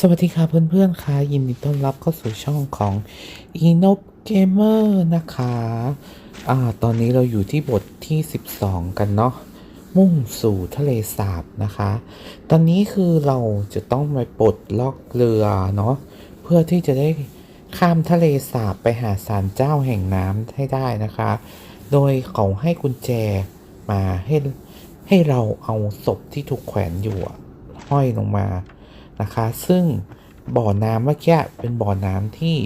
สวัสดีค่ะเพื่อนๆค่ะยินดีต้อนรับเข้าสู่ช่องของ e n o b Gamer นะคะอ่าตอนนี้เราอยู่ที่บทที่ 12 กันเนาะมุ่งสู่ทะเลสาบนะคะ ตอนนี้คือเราจะต้องไปปลดล็อกเรือเนาะเพื่อที่จะได้ข้ามทะเลสาบไปหาศาลเจ้าแห่งน้ำให้ได้นะคะ โดยเขาให้กุญแจมาให้ให้เราเอาศพที่ถูกแขวนอยู่ห้อยลงมา นะคะ ซึ่งบ่อน้ำเมื่อกี้เป็นบ่อน้ำที่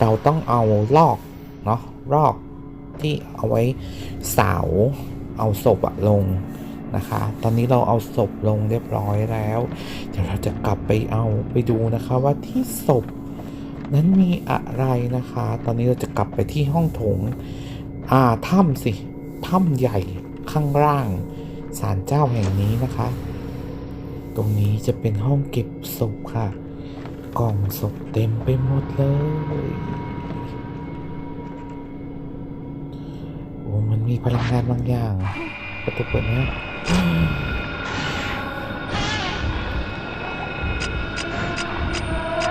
เราต้องเอาลอกเนาะลอกที่เอาไว้สาวเอาศพอะลงนะคะ ตอนนี้เราเอาศพลงเรียบร้อยแล้ว เดี๋ยวเราจะกลับไปเอาไปดูนะคะว่าที่ศพนั้นมีอะไรนะคะ ตอนนี้เราจะกลับไปที่ห้องโถง อ่าถ้ำสิ ถ้ำใหญ่ข้างล่างศาลเจ้าแห่งนี้นะคะ ตรงนี้จะเป็นห้องเก็บศพค่ะ กล่องศพเต็มไปหมดเลย โอ้ มันมีพลังงานบางอย่าง ประตูเปิดไหม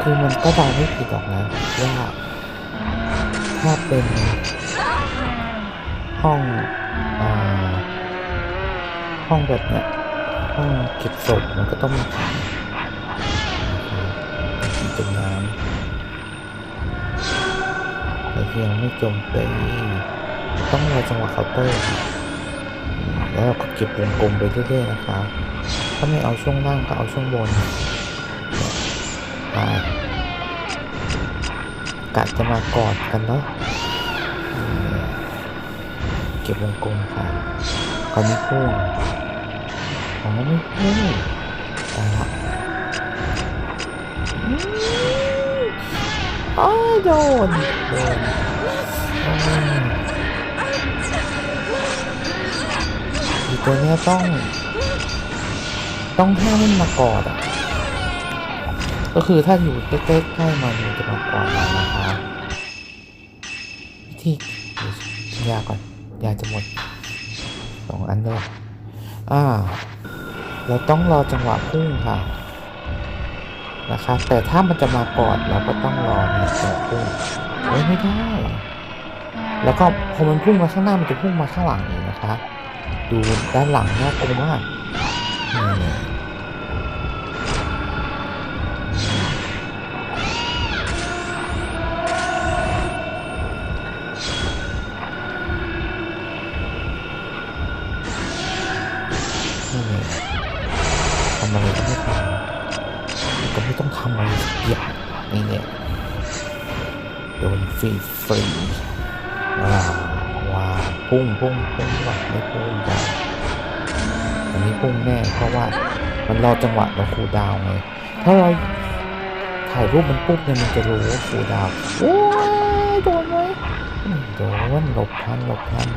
คือมันก็เดาไม่ผิดหรอกนะว่าถ้าเป็นห้องอห้องแบบเนี้ย ห้องเก็บศพมันก็ต้องมีถังจมน้ำแต่ยังไม่จมตีต้องรอจังหวะเคาน์เตอร์แล้วเราก็เก็บวงกลมไปเรื่อยๆนะคะ ถ้าไม่เอาช่วงล่างก็เอาช่วงบนอ่ากะจะมากอดกันเนาะเก็บวงกลมค่ะตอนนี้พุ่ง อ๋อไม่พูดตาละอืมอ้าวโดนโดนอีตัวเนี้ยต้อง ต้องห้ามมันมากอดอะ ก็คือถ้าอยู่ใกล้ๆใกล้มันมันจะมากอดเรานะคะวิธียาก่อนยาจะหมดสองอันเลยอ่า เราต้องรอจังหวะพุ่งค่ะนะครับแต่ถ้ามันจะมาก่อนเราก็ต้องรอในจะพุ่งเฮ้ยไม่ได้แล้วก็พอมันพุ่งมาข้างหน้ามันจะพุ่งมาข้างหลังเองนะคะ ดูด้านหลังน่ากลัวมาก ฟรีฟรีว้าวว้าวพุ่งพุ่งพุ่งว่ะไม่พุ่งจ้ะอันนี้พุ่งแน่เพราะว่ามันรอจังหวะเราคูดาวไงถ้าเราถ่ายรูปมันปุ๊บเนี่ยมันจะรู้ว่าคูดาวโอ้ยโดนไหมโดนหลบทันหลบทัน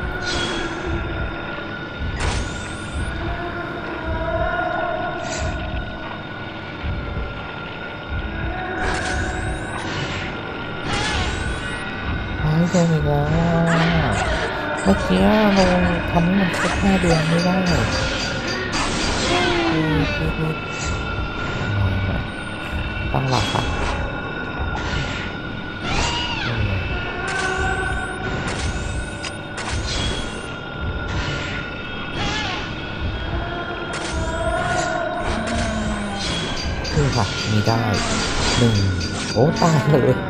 ล้วอะเมื่อกี้เราทำให้มันครบห้าเดือนไม่ได้ตั้งหลักค่ะคือค่ะมีได้หนึ่งโอ้ตายเลย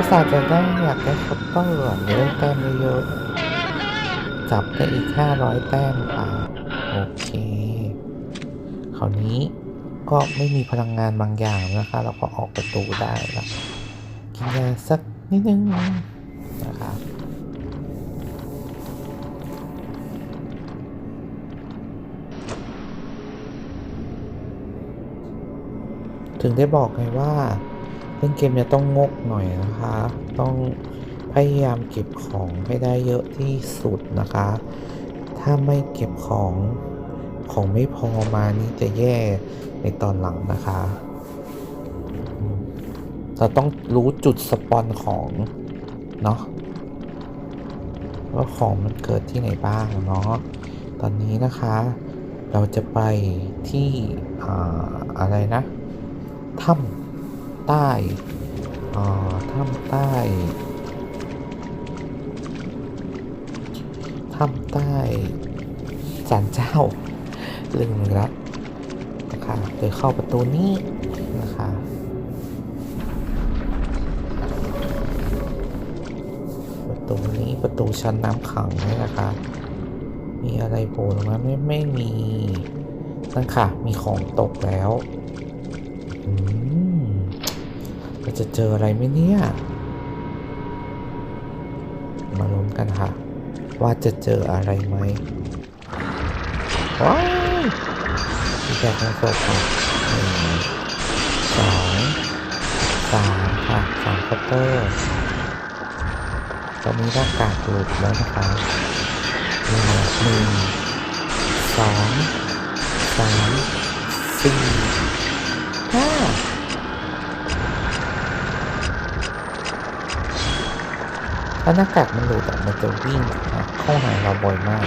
อุตส่าห์จะได้อยากได้คอปเตอร์หรือได้แต้มเยอะจับได้อีกห้าร้อยแต้มค่ะโอเคคราวนี้ก็ไม่มีพลังงานบางอย่างนะคะ เราก็ออกประตูได้แล้วกินยาสักนิดนึงนะคะถึงได้บอกไงว่า เล่นเกมเนี่ยต้องงกหน่อยนะคะ ต้องพยายามเก็บของให้ได้เยอะที่สุดนะคะ ถ้าไม่เก็บของของไม่พอมานี่จะแย่ในตอนหลังนะคะ เราต้องรู้จุดสปอนของเนาะว่าของมันเกิดที่ไหนบ้างเนาะ ตอนนี้นะคะเราจะไปที่ออะไรนะถ้ำ ใต้อ่าถ้ำใต้ถ้ำใต้ศาลเจ้าลืมแล้วนะคะโดยเข้าประตูนี้นะคะประตูนี้ประตูชั้นน้ำขังนี่นะคะมีอะไรโผล่มาไม่ไม่มีนั่นค่ะ มีของตกแล้ว อืม เราจะเจออะไรไหมเนี่ย มาลุ้นกันค่ะ ว่าจะเจออะไรไหมว้ายมีแค่ทั้งศพค่ะหนึ่งสองสามค่ะสามคัตเตอร์ตอนนี้หน้ากากหลุดแล้วนะคะหนึ่งหนึ่งสองสามสี่ห้า ถ้าหน้ากากมันหลุดมันจะวิ่งเข้าหาเราบ่อยมาก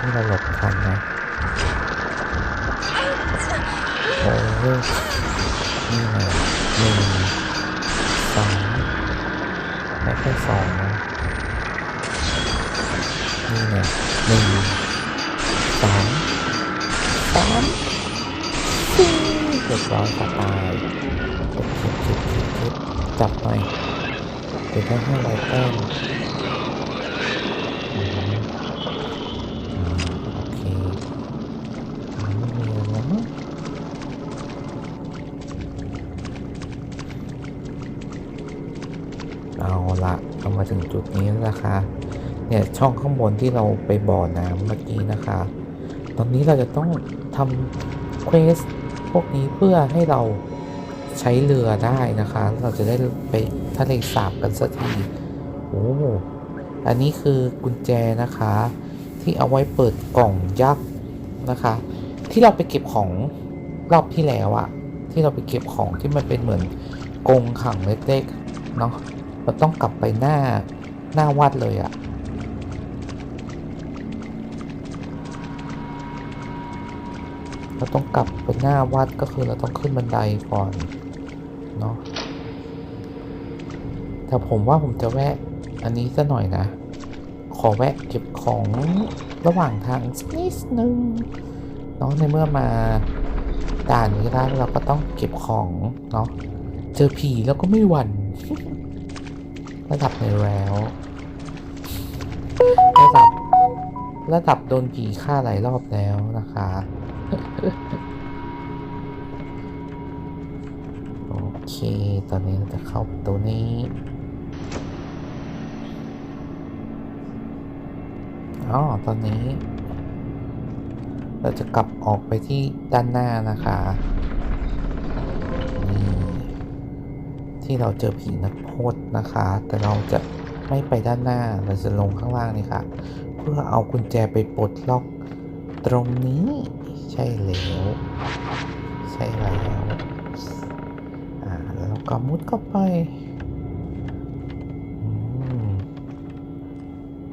นี่เราหลบทันนะโอ้ยนี่ไงหนึ่งสองไม่ใช่สองนะนี่ไงหนึ่งสองสาม ร้อยค่ะตายกดคลิกคลิกคลิกคลิกจับหน่อยเดี๋ยวได้ให้ไรแต้มอืมอ่าโอเคไม่มีแล้วเอาละเรามาถึงจุดนี้แล้วนะคะ เนี่ยช่องข้างบนที่เราไปบ่อน้ำเมื่อกี้นะคะ ตอนนี้เราจะต้องทำเควส พวกนี้เพื่อให้เราใช้เรือได้นะคะ เราจะได้ไปทะเลสาบกันสักทีโอ้อันนี้คือกุญแจนะคะ ที่เอาไว้เปิดกล่องยักษ์นะคะ ที่เราไปเก็บของรอบที่แล้วอะที่เราไปเก็บของที่มันเป็นเหมือนกงขังเล็กๆเนาะเราต้องกลับไปหน้าหน้าวัดเลยอะ เราต้องกลับไปหน้าวัดก็คือเราต้องขึ้นบันไดก่อนเนาะแต่ผมว่าผมจะแวะอันนี้ซะหน่อยนะ ขอแวะเก็บของระหว่างทางสักนิดนึงเนาะในเมื่อมาด่านนี้แล้วเราก็ต้องเก็บของเนาะเจอผีแล้วก็ไม่หวั่นระดับในแล้วระดับระดับโดนผีฆ่าหลายรอบแล้วนะคะ โอเค ตอนนี้เราจะเข้าตัวนี้อ๋อตอนนี้ เราจะกลับออกไปที่ด้านหน้านะคะนี่ที่เราเจอผีนักโทษนะคะ แต่เราจะไม่ไปด้านหน้า เราจะลงข้างล่างนี่ค่ะ เพื่อเอากุญแจไปปลดล็อกตรงนี้ ใช่แล้ว ใช่แล้วอ่าแล้วก็มุดเข้าไปอืม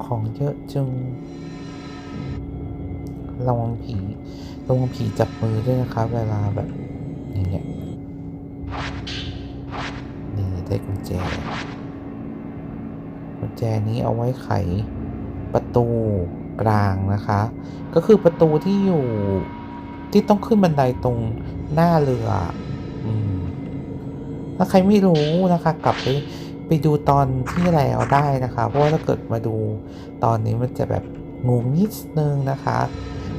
ของเยอะจึงระวังผีระวังผีจับมือด้วยนะคะเวลาแบบอย่างเงี้ยนี่ได้กุญแจ กุญแจนี้เอาไว้ไขประตูกลางนะคะ ก็คือประตูที่อยู่ ที่ต้องขึ้นบันไดตรงหน้าเรืออืมถ้าใครไม่รู้นะคะ กลับไปไปดูตอนที่แล้วได้นะคะ เพราะว่าถ้าเกิดมาดูตอนนี้มันจะแบบงงนิดนึงนะคะ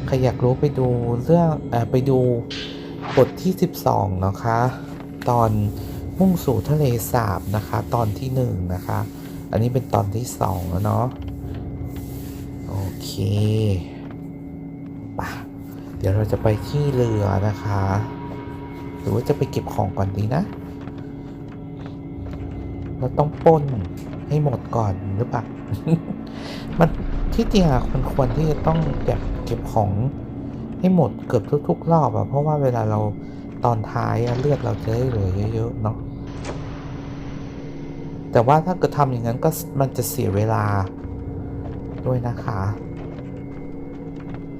ใครอยากรู้ไปดูเรื่องอไปดูบทที่ 12 นะคะ ตอนมุ่งสู่ทะเลสาบนะคะ ตอนที่หนึ่งนะคะ อันนี้เป็นตอนที่สองแล้วเนาะโอเค ดี๋ยวเราจะไปที่เรือนะคะ หรือว่าจะไปเก็บของก่อนดีนะ เราต้องป้นให้หมดก่อนหรือเปล่า มันที่จริงอะมันควรที่จะต้องแบบเก็บของให้หมดเกือบทุก ๆ รอบอะเพราะว่าเวลาเราตอนท้ายอะเลือดเราจะได้เหลือเยอะ ๆ เนาะแต่ว่าถ้าเกิดทำอย่างนั้นก็มันจะเสียเวลาด้วยนะคะ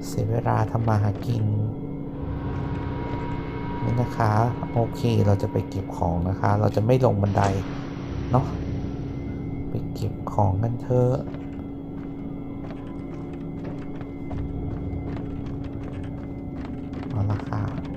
เสียเวลาทำมาหากินนี่นะคะโอเคเราจะไปเก็บของนะคะ เราจะไม่ลงบันไดเนาะไปเก็บของกันเถอะเอาละค่ะ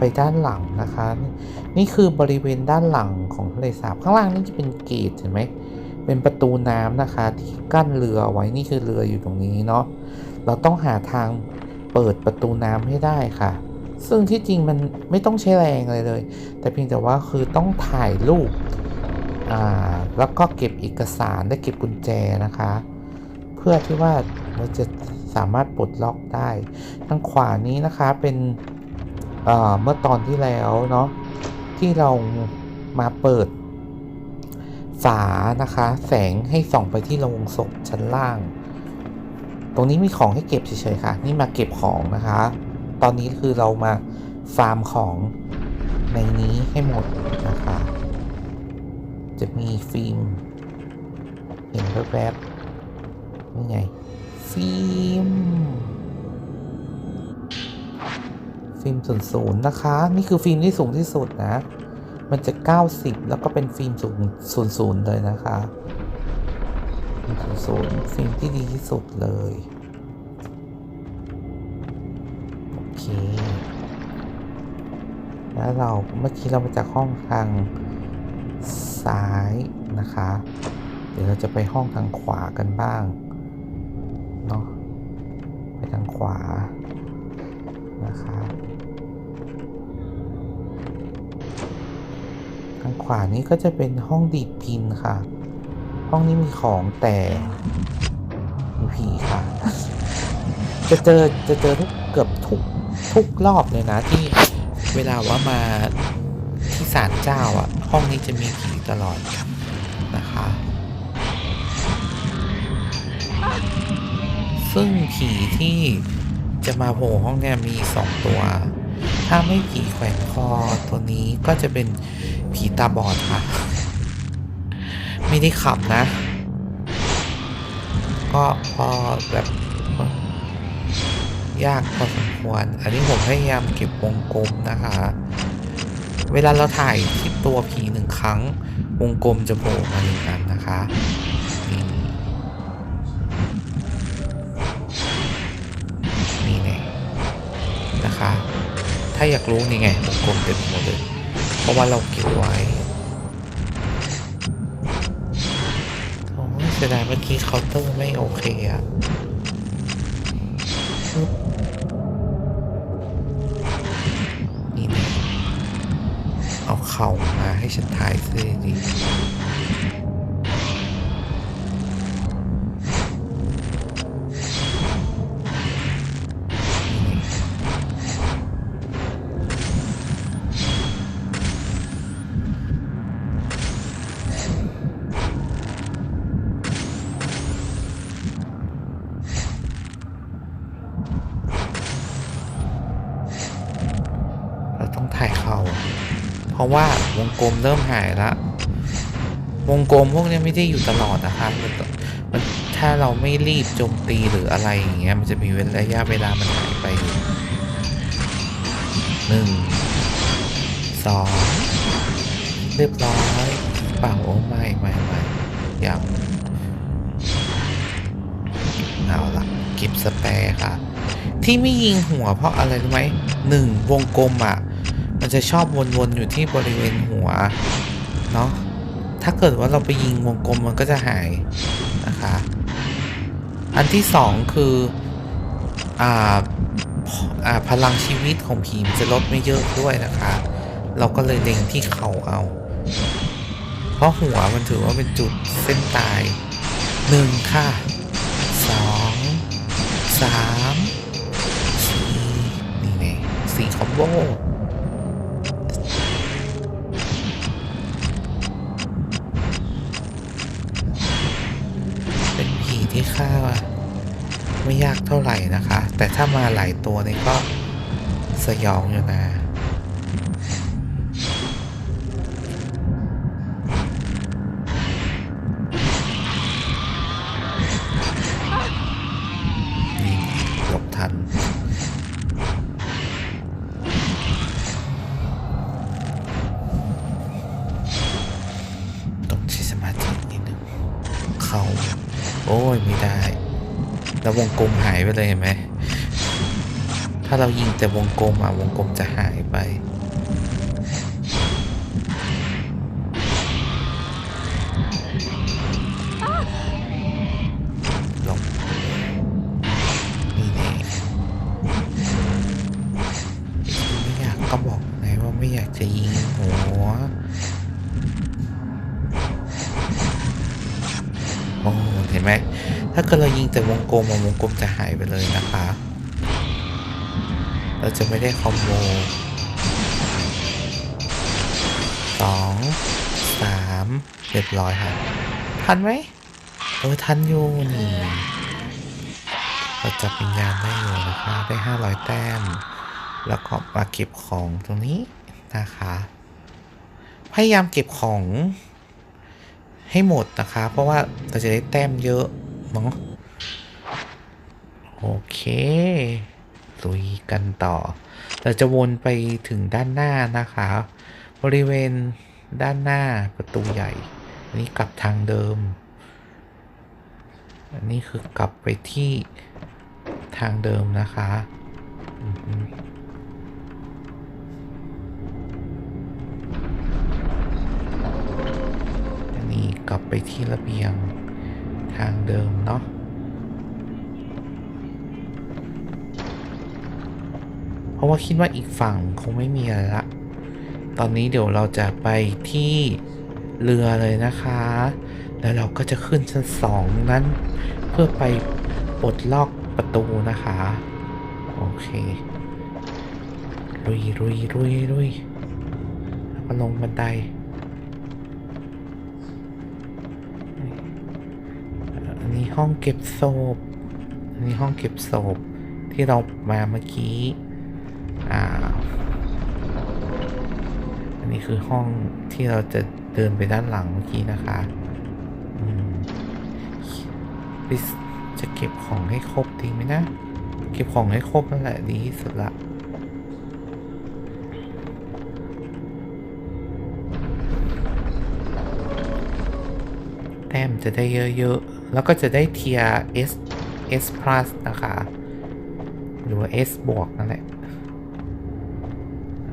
ไปด้านหลังนะคะ นี่คือบริเวณด้านหลังของทะเลสาบข้างล่างนี่จะเป็นเกตเห็นไหมเป็นประตูน้ำนะคะที่กั้นเรือไว้นี่คือเรืออยู่ตรงนี้เนาะเราต้องหาทางเปิดประตูน้ำให้ได้ค่ะ ซึ่งที่จริงมันไม่ต้องใช้แรงอะไรเลย แต่เพียงแต่ว่าคือต้องถ่ายรูปอ่าแล้วก็เก็บเอกสารและเก็บกุญแจนะคะ เพื่อที่ว่าเราจะสามารถปลดล็อกได้ทางขวานี้นะคะเป็น เมื่อตอนที่แล้วเนาะที่เรามาเปิด ฝานะคะ แสงให้ส่องไปที่โรงศพชั้นล่าง ตรงนี้มีของให้เก็บเฉยๆค่ะ นี่มาเก็บของนะคะ ตอนนี้คือเรามาฟาร์มของในนี้ให้หมดนะคะ จะมีฟิล์มเห็นแวบๆนี่ไง ฟิล์ม ฟิล์มศูนย์ศูนย์นะคะ นี่คือฟิล์มที่สูงที่สุดนะ มันจะ 90 แล้วก็เป็นฟิล์มสูงศูนย์ศูนย์เลยนะคะฟิล์มศูนย์ศูนย์ฟิล์มที่ดีที่สุดเลยโอเคแล้วเราเมื่อกี้เรามาจากห้องทางซ้ายนะคะ เดี๋ยวเราจะไปห้องทางขวากันบ้างเนาะไปทางขวา นะคะทางขวานี้ก็จะเป็นห้องดีดพินค่ะ ห้องนี้มีของแต่มีผีค่ะ จะเจอจะเจอทุกเกือบทุกทุกรอบเลยนะที่เวลาว่ามาที่ศาลเจ้าอะห้องนี้จะมีผีตลอดนะคะซึ่งผีที่ จะมาโผล่ห้องเนี่ยมีสองตัว ถ้าไม่ผีแขวนคอตัวนี้ก็จะเป็นผีตาบอดค่ะ ไม่ได้ขับนะ ก็พอแบบยากพอสมควร อันนี้ผมพยายามเก็บวงกลมนะคะ เวลาเราถ่ายที่ตัวผีหนึ่งครั้ง วงกลมจะโผล่มาหนึ่งอันนะคะ คะถ้าอยากรู้นี่ไงวงกลมเต็มหมดเลย เพราะว่าเราเก็บไว้โอ้เสียดายเมื่อกี้เคาน์เตอร์ไม่โอเคอะนี่นะเอาเข่ามาให้ฉันถ่ายซิดี ราะว่าวงกลมเริ่มหายละวงกลมพวกนี้ไม่ได้อยู่ตลอดนะคะมันต้องมันถ้าเราไม่รีบโจมตีหรืออะไรอย่างเงี้ยมันจะมีเวลาระยะเวลามันหายไปหนึ่งสองเรียบร้อยเปล่าโอ้ไม่ไม่ไม่ยังเอาละก็บสแปร์ค่ะ ที่ไม่ยิงหัวเพราะอะไรรู้ไหมหนึ่งวงกลมอะ มันจะชอบวนๆอยู่ที่บริเวณหัวเนาะถ้าเกิดว่าเราไปยิงวงกลมมันก็จะหายนะคะ อันที่สองคืออ่าอ่าพลังชีวิตของผีมันจะลดไม่เยอะด้วยนะคะ เราก็เลยเล็งที่เข่าเอา เพราะหัวมันถือว่าเป็นจุดเส้นตายหนึ่งค่ะสองสามสี่นี่ไงสี่คอมโบ ที่ค่าไม่ยากเท่าไหร่นะคะ แต่ถ้ามาหลายตัวนี่ก็สยองอยู่นะ โอ้ยไม่ได้ แล้ววงกลมหายไปเลยเห็นไหม ถ้าเรายิงแต่วงกลมอะวงกลมจะหายไป กลมอะวงกลมจะหายไปเลยนะคะ เราจะไม่ได้คอมโบสองสามเรียบร้อยค่ะ ทันไหมเออทันอยู่นี่เราจับวิญญาณได้อยู่นะคะได้ห้าร้อยแต้ม แล้วก็มาเก็บของตรงนี้นะคะ พยายามเก็บของให้หมดนะคะ เพราะว่าเราจะได้แต้มเยอะเนาะ โอเคลุยกันต่อ เราจะวนไปถึงด้านหน้านะคะ บริเวณด้านหน้าประตูใหญ่ อันนี้กลับทางเดิม อันนี้คือกลับไปที่ทางเดิมนะคะอันนี้กลับไปที่ระเบียงทางเดิมเนาะ ราะว่าคิดว่าอีกฝั่งคงไม่มีอะไรละ ตอนนี้เดี๋ยวเราจะไปที่เรือเลยนะคะ แล้วเราก็จะขึ้นชั้นสองนั้น เพื่อไปปลดล็อกประตูนะคะ โอเคลุยลุยลุยลุยแล้วก็ลงบันไดอันนี้ห้องเก็บศพอันนี้ห้องเก็บศพที่เรามาเมื่อกี้ อ่า อันนี้คือห้องที่เราจะเดินไปด้านหลังเมื่อกี้นะคะอืมจะเก็บของให้ครบดีไหมนะ เก็บของให้ครบนั่นแหละดีที่สุดละแต้มจะได้เยอะๆ แล้วก็จะได้เทีย S S plus นะคะ หรือว่า S บวกนั่นแหละ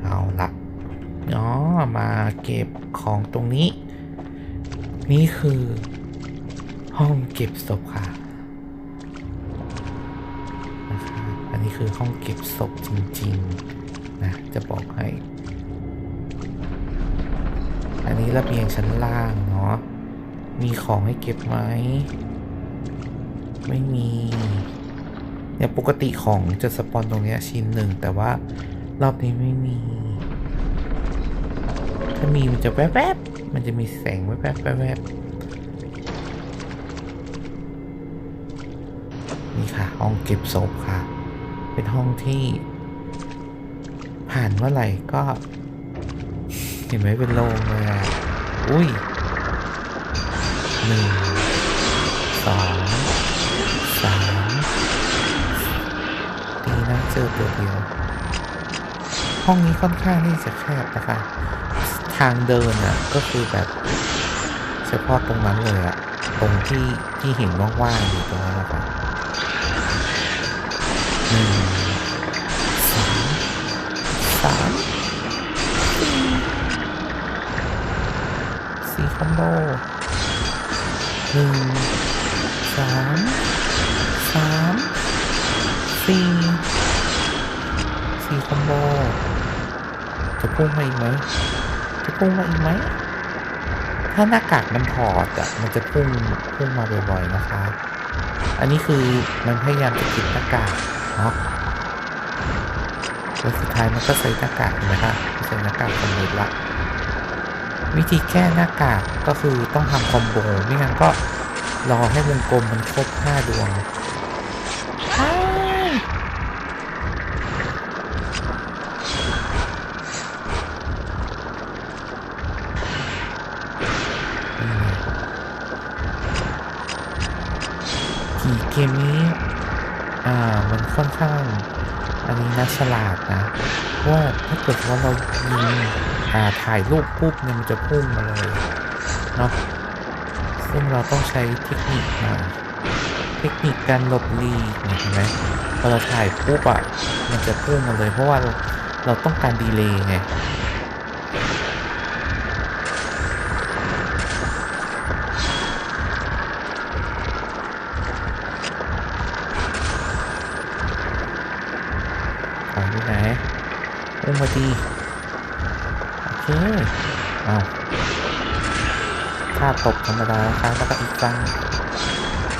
เอาละอ๋อมาเก็บของตรงนี้ นี่คือห้องเก็บศพค่ะนะคะอันนี้คือห้องเก็บศพจริงๆนะจะบอกให้ อันนี้ระเบียงชั้นล่างเนาะมีของให้เก็บไหมไม่มีเนี่ยปกติของจะสปอนตรงนี้ชิ้นหนึ่งแต่ว่า รอบนี้ไม่มี ถ้ามีมันจะแวบๆมันจะมีแสงแวบๆแวบๆนี่ค่ะ ห้องเก็บศพค่ะ เป็นห้องที่ ผ่านเมื่อไหร่ก็ เห็นไหมเป็นโลงเลยอุ้ยหนึ่งสองสามดีนะเจอตัวเดียว ห้องนี้ค่อนข้างที่จะแคบนะคะ ทางเดินอะก็คือแบบ เฉพาะตรงนั้นเลยอะตรงที่ที่เห็นว่างๆอยู่ตรงนั้นนะคะหนึ่งสองสามสี่สี่คอมโบหนึ่งสองสามสี่สี่คอมโบ จะพุ่งมาอีกไหมจะพุ่งมาอีกไหมถ้าหน้ากากมันถอดอะมันจะพุ่งพุ่งมาบ่อยๆนะคะ อันนี้คือมันพยายามจะปิดหน้ากากเนาะแล้วสุดท้ายมันก็ใส่หน้ากากนะคะใส่หน้ากากสำเร็จละวิธีแก้หน้ากากก็คือต้องทำคอมโบไม่งั้นก็รอให้วงกลมมันครบห้าดวง ค่อนข้าง อันนี้นะฉลาดนะเพราะว่าถ้าเกิดว่าเรายิงอ่าถ่ายรูปปุ๊บเนี่ยมันจะพุ่งมาเลยเนาะซึ่งเราต้องใช้เทคนิคน่อยเทคนิคการหลบหลีกเห็นไหมพอเราถ่ายปุ๊บอะมันจะพุ่งมาเลย เพราะว่าเราเราต้องการดีเลย์ไง อุ้มมาดีโอเคเอาถ้าตกธรรมดาครั้งแล้วก็อีกครั้ง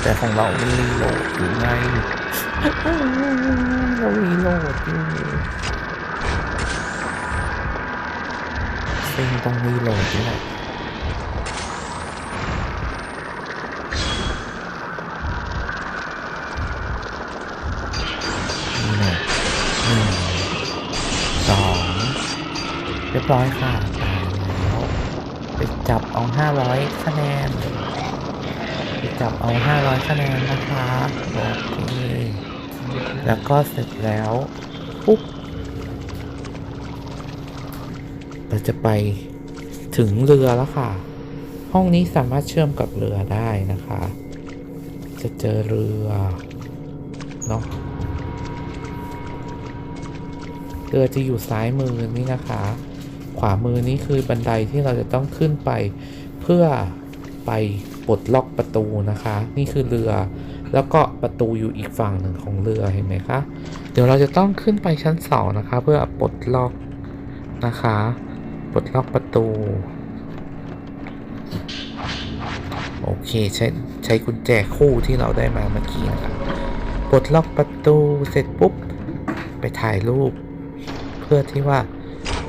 แต่ของเรามันรีโหลดอยู่ไงเรารีโหลดอยู่ซึ่งต้องรีโหลดนี่แหละ ร้อยค่ะตายแล้วไปจับเอาห้าร้อยคะแนน ไปจับเอาห้าร้อยคะแนนนะคะโอเคแล้วก็เสร็จแล้วปุ๊บเราจะไปถึงเรือแล้วค่ะ ห้องนี้สามารถเชื่อมกับเรือได้นะคะ จะเจอเรือเนาะเรือจะอยู่ซ้ายมือนี่นะคะ ขวามือนี้คือบันไดที่เราจะต้องขึ้นไป เพื่อไปปลดล็อกประตูนะคะ นี่คือเรือ แล้วก็ประตูอยู่อีกฝั่งหนึ่งของเรือเห็นไหมคะเดี๋ยวเราจะต้องขึ้นไปชั้นสองนะคะ เพื่อปลดล็อกนะคะปลดล็อกประตู โอเคใช้ใช้กุญแจคู่ที่เราได้มาเมื่อกี้นะคะปลดล็อกประตูเสร็จปุ๊บ ไปถ่ายรูป เพื่อที่ว่า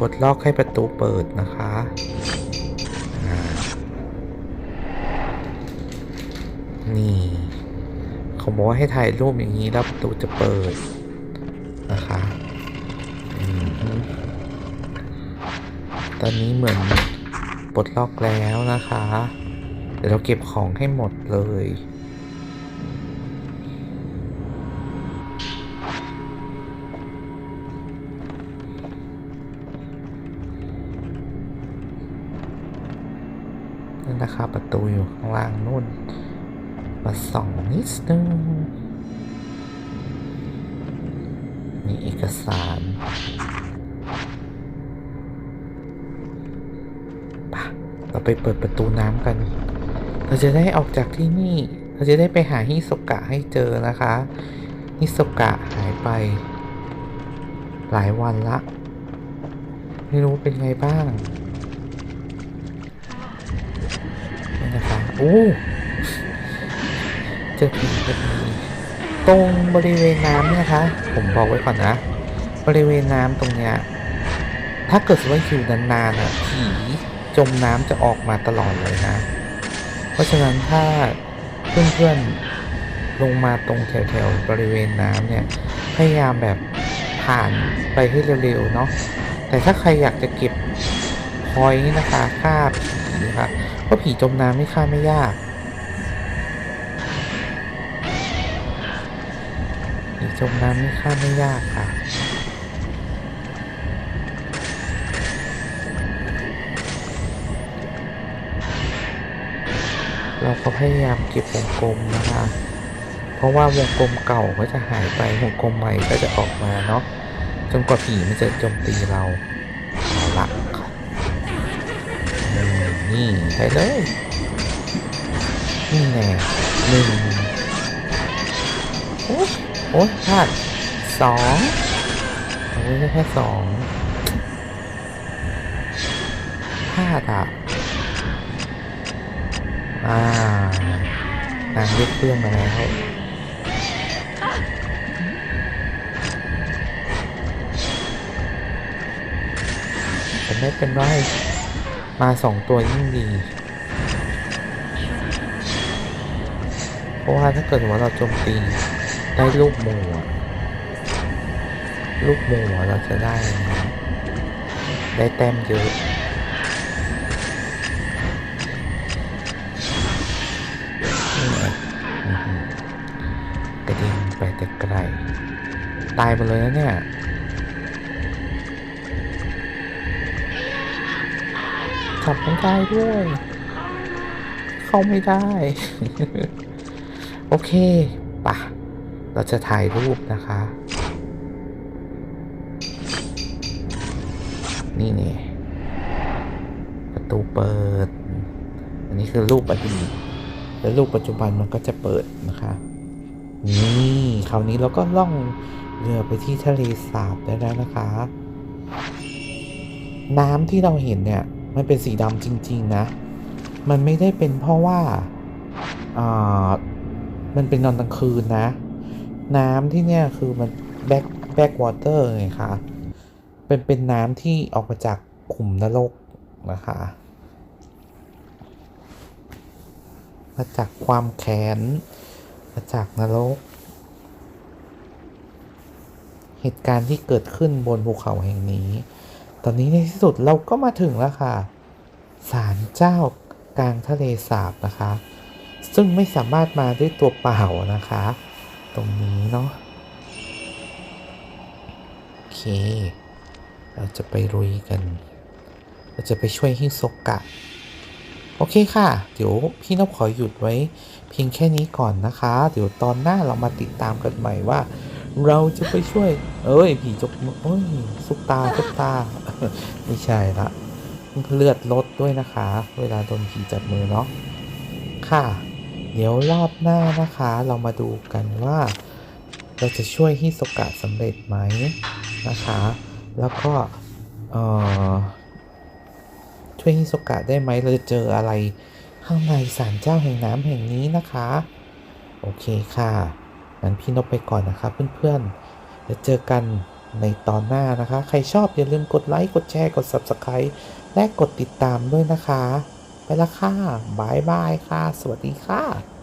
ปลดล็อกให้ประตูเปิดนะคะนี่เขาบอกว่าให้ถ่ายรูปอย่างนี้แล้วประตูจะเปิดนะคะอตอนนี้เหมือนปลดล็อกแล้วนะคะ เดี๋ยวเราเก็บของให้หมดเลย ตูอยู่ข้างล่างนู่น มาส่องนิดนึงมีเอกสารปะเราไปเปิดประตูน้ำกัน เราจะได้ออกจากที่นี่ เราจะได้ไปหาฮิโซกะให้เจอนะคะ ฮิโซกะหายไป หลายวันละ ไม่รู้เป็นไงบ้าง โอ้เจอผีพอดีตรงบริเวณน้ำเนี่ยนะคะ ผมบอกไว้ก่อนนะ บริเวณน้ำตรงเนี้ยถ้าเกิดว่าอยู่นานๆอะผีจมน้ำจะออกมาตลอดเลยนะ เพราะฉะนั้นถ้าเพื่อนๆลงมาตรงแถวๆบริเวณน้ำเนี่ย พยายามแบบผ่านไปให้เร็วๆเนาะแต่ถ้าใครอยากจะเก็บพอยนะคะฆ่าผีนะคะเพ ราะผีจมน้ำไม่ฆ่าไม่ยาก ผีจมน้ำไม่ฆ่าไม่ยากค่ะเราก็พยายามเก็บวงกลมนะคะ เพราะว่าวงกลมเก่าก็จะหายไป วงกลมใหม่ก็จะออกมาเนาะ จนกว่าผีมันจะโจมตีเราเอาละ นี่ใช่เลย นี่แน่หนึ่งโอ้โอ้ยพลาดสองโอ้ยแค่สองพลาดอะอ่านางเรียกเครื่องมาแล้วแต่ไม่เป็นไร มาสองตัวยิ่งดี เพราะว่าถ้าเกิดว่าเราโจมตีได้ลูกหมูลูกหมูเราจะได้ ได้แต้มเยอะนี่ไงอื้อหือแต่ไกล ตายไปเลยนะเนี่ย ขับไม่ได้ด้วย เข้าไม่ได้ โอเคปะเราจะถ่ายรูปนะคะ นี่เนี่ยประตูเปิด อันนี้คือรูปอดีตแล้วรูปปัจจุบันมันก็จะเปิดนะคะ นี่คราวนี้เราก็ล่องเรือไปที่ทะเลสาบได้แล้วนะคะ น้ำที่เราเห็นเนี่ย มันเป็นสีดำจริง ๆ นะ มันไม่ได้เป็นเพราะว่าอ่ามันเป็นนอนกลางคืนนะ น้ำที่เนี่ยคือมันแบ็กแบ็กวอเตอร์ไงคะเป็นเป็นน้ำที่ออกมาจากขุมนรกนะคะมาจากความแค้นมาจากนรก เหตุการณ์ที่เกิดขึ้นบนภูเขาแห่งนี้ ตอนนี้ในที่สุดเราก็มาถึงแล้วค่ะศาลเจ้ากลางทะเลสาบนะคะ ซึ่งไม่สามารถมาด้วยตัวเปล่านะคะ ตรงนี้เนาะโอเค เราจะไปรุยกัน เราจะไปช่วยฮิโซกะ โอเคค่ะ เดี๋ยวพี่นพขอหยุดไว้ เพียงแค่นี้ก่อนนะคะ เดี๋ยวตอนหน้าเรามาติดตามกันใหม่ว่า เราจะไปช่วย เอ้ย ผีจกมือเอ้ยซุปตาซุปตา ไม่ใช่ละเลือดลดด้วยนะคะ เวลาโดนผีจับมือเนาะค่ะ เดี๋ยวรอบหน้านะคะ เรามาดูกันว่า เราจะช่วยฮิโซกะสำเร็จไหมนะคะ แล้วก็ช่วยฮิโซกะได้ไหมเราจะเจออะไรข้างในศาลเจ้าแห่งน้ำแห่งนี้นะคะ โอเคค่ะ งั้นพี่นพไปก่อนนะคะเพื่อนๆแล้วเจอกันในตอนหน้านะคะ ใครชอบอย่าลืมกดไลค์ กดแชร์ กด Subscribe และกดติดตามด้วยนะคะ ไปละค่ะบายบายค่ะ สวัสดีค่ะ